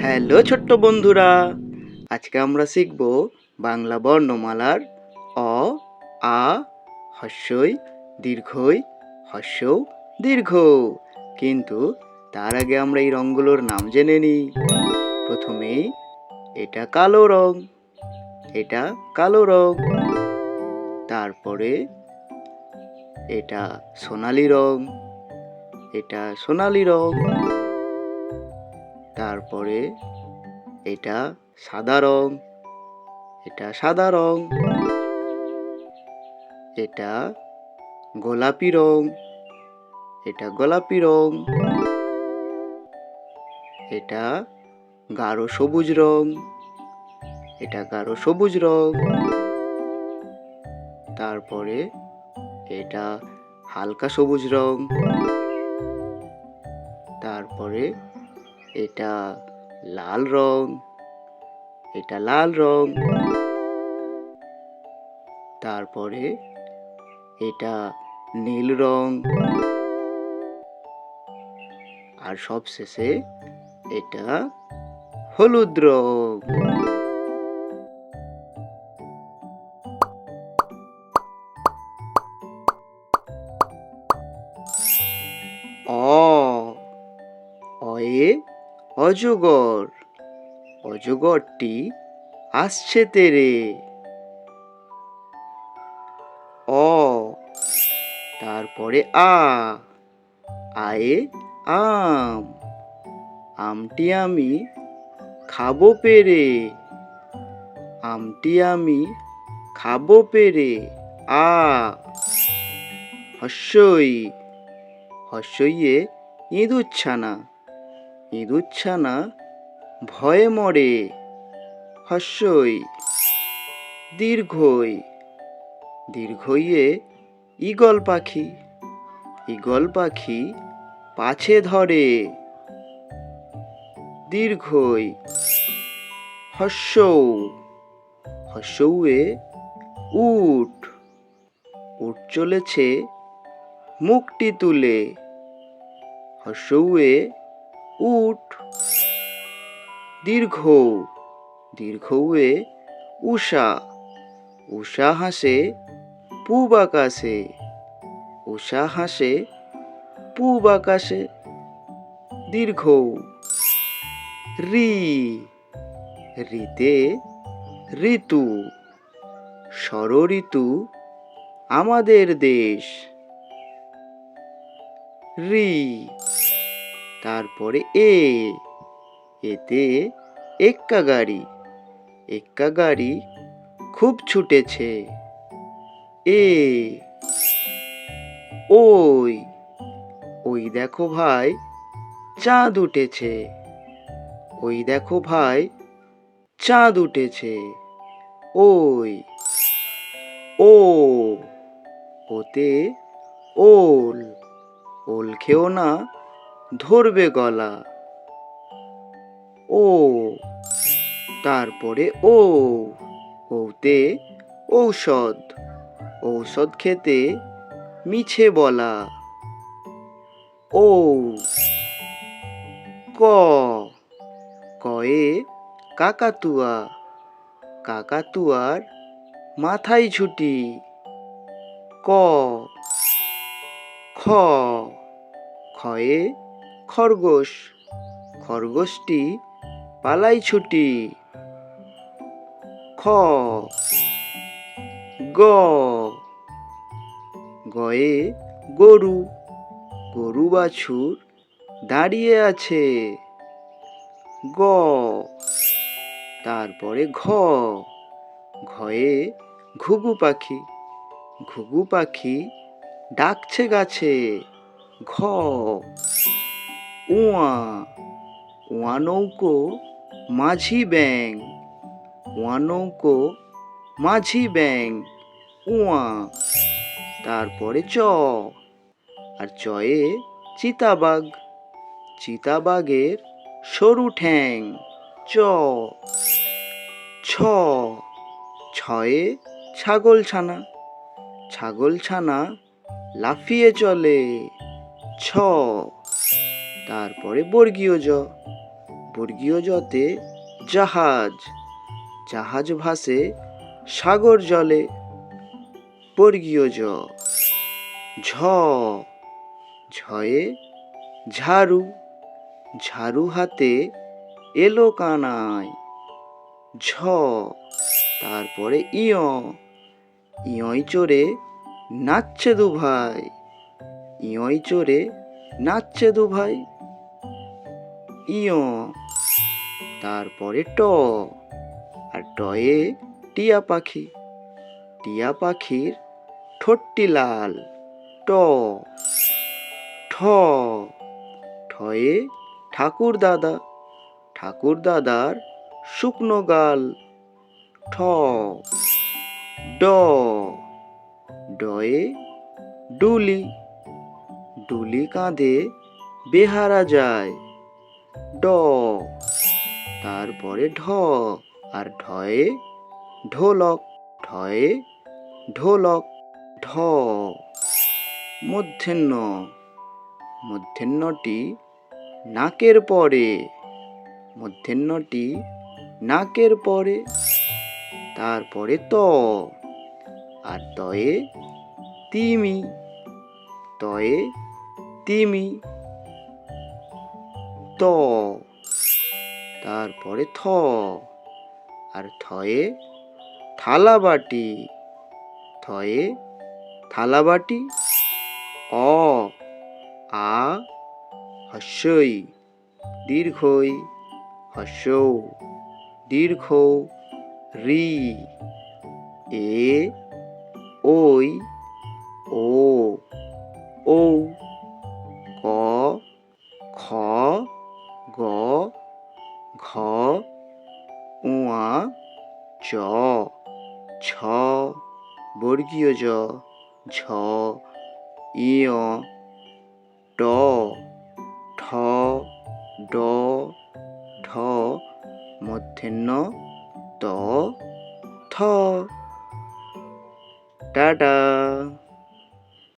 Hello ছোট্ট বন্ধুরা, আজকে আমরা শিখব বাংলা বর্ণমালার অ, আ, হস্যই, দীর্ঘই হস্য দীর্ঘ কিন্তু তার আগে আমরা এই রঙগুলোর নাম জেনে নিই। প্রথমেই এটা কালো রং, এটা কালো রং। তারপরে এটা সোনালি রং, এটা সোনালি রং। তারপরে এটা সাদা রং, এটা সাদা রং, এটা গোলাপি রং, এটা গোলাপি রং, এটা গাঢ় সবুজ রং, এটা গাঢ় সবুজ রং, তারপরে এটা হালকা সবুজ রং, তারপরে এটা লাল রং, এটা লাল রং। তারপরে এটা নীল রং। আর সবশেষে এটা হলুদ রং। অ অয়ে অজগর, অজগরটি আসছে তেরে। অ, তারপরে আ, আয়ে আম। আমটি আমি খাব পেরে। আমটি আমি খাব পেরে। আ, হস্যই, হস্যইয়ে ইঁদুর ছানা ইঁদুর ছানা ভয়ে মরে, হস্যই, দীর্ঘই, দীর্ঘইয়ে ঈগল পাখি ঈগল পাখি পাছে ধরে, দীর্ঘই হস্যৌ হস্যৌয়ে উট উট চলেছে মুখটি তুলে হস্যৌয়ে উট। দীর্ঘ দীর্ঘৌয়ে উষা। উষা হাসে পূব আকাশে। উষা হাসে পূব আকাশে। দীর্ঘ, রি ঋতু। ঋতু আমাদের দেশ। রি তারপরে এ, এতে এক্কা গাড়ি। এক্কা গাড়ি খুব ছুটেছে। এ, ওই ওই দেখো ভাই, চাঁদ উঠেছে। ওই দেখো ভাই, চাঁদ উঠেছে। ওই, ও, ওতে ওল ওল খেও না। ধরবে গলা। ও, তারপরে ও, ওতে ঔষধ। ঔষধ খেতে মিছে বলা। ও, ক, কয়ে কাকাতুয়া। কাকাতুয়ার মাথায় ছুটি ক, খ, খয়ে খরগোশ। খরগোশটি পালাই ছুটি। খ। গ। গয়ে গরু। গরু বাছুর দাঁড়িয়ে আছে। গ। তারপরে ঘ। ঘয়ে ঘুঘু পাখি। ঘুঘু পাখি ডাকছে গাছে। ঘ। উয়া উয়া নৌকো মাঝি ব্যাং উয়া নৌকো মাঝি ব্যাং উয়া। তারপরে চ, আর চয়ে চিতাবাঘ, চিতাবাঘের সরু ঠ্যাং, চ। ছ, ছয়ে ছাগল ছানা ছাগল ছানা লাফিয়ে চলে, ছ। তারপরে বর্গীয় জ। বর্গীয় জতে জাহাজ। জাহাজ ভাসে সাগর জলে। বর্গীয় জ। ঝ। ঝয়ে ঝাড়ু। ঝাড়ু হাতে এলো কানায়। ঝ। তারপরে ইয়। ইয়ই চড়ে নাচছে দু ভাই ইয়ই চড়ে নাচছে দু ভাই ইয়। তারপরে ট। আর টয়ে টিয়া পাখি। টিয়া পাখির ঠোঁটটি লাল। ট। ঠ। ঠয়ে ঠাকুর দাদা। ঠাকুর দাদার শুকনো গাল। ঠ। ড। ডয়ে ডুলি। ডুলি কাঁধে বেহারা যায়। ড। তারপরে ঢ আর ঢয়ে ঢোলক ঢয়ে ঢোলক, ঢ। মধ্যাহ্ন। মধ্যাহ্নটি নাকের পরে। মধ্যাহ্নটি নাকের পরে। তারপরে ত আর তয়ে তিমি। তয়ে তিমি। ত। তারপরে থ। আর থয়ে থালাবাটি। থয়ে থালাবাটি। অ। আ। হস্যই। দীর্ঘই। হস্য। দীর্ঘ। রি। এ। ওই। ও। ও ক। খ। ঘ উয়া, চ, ছ, বর্গীয় জ, ঝ, ইয়, ট, ঠ, ড ঢ মধ্যাহ্ন, ত, থ। টাটা।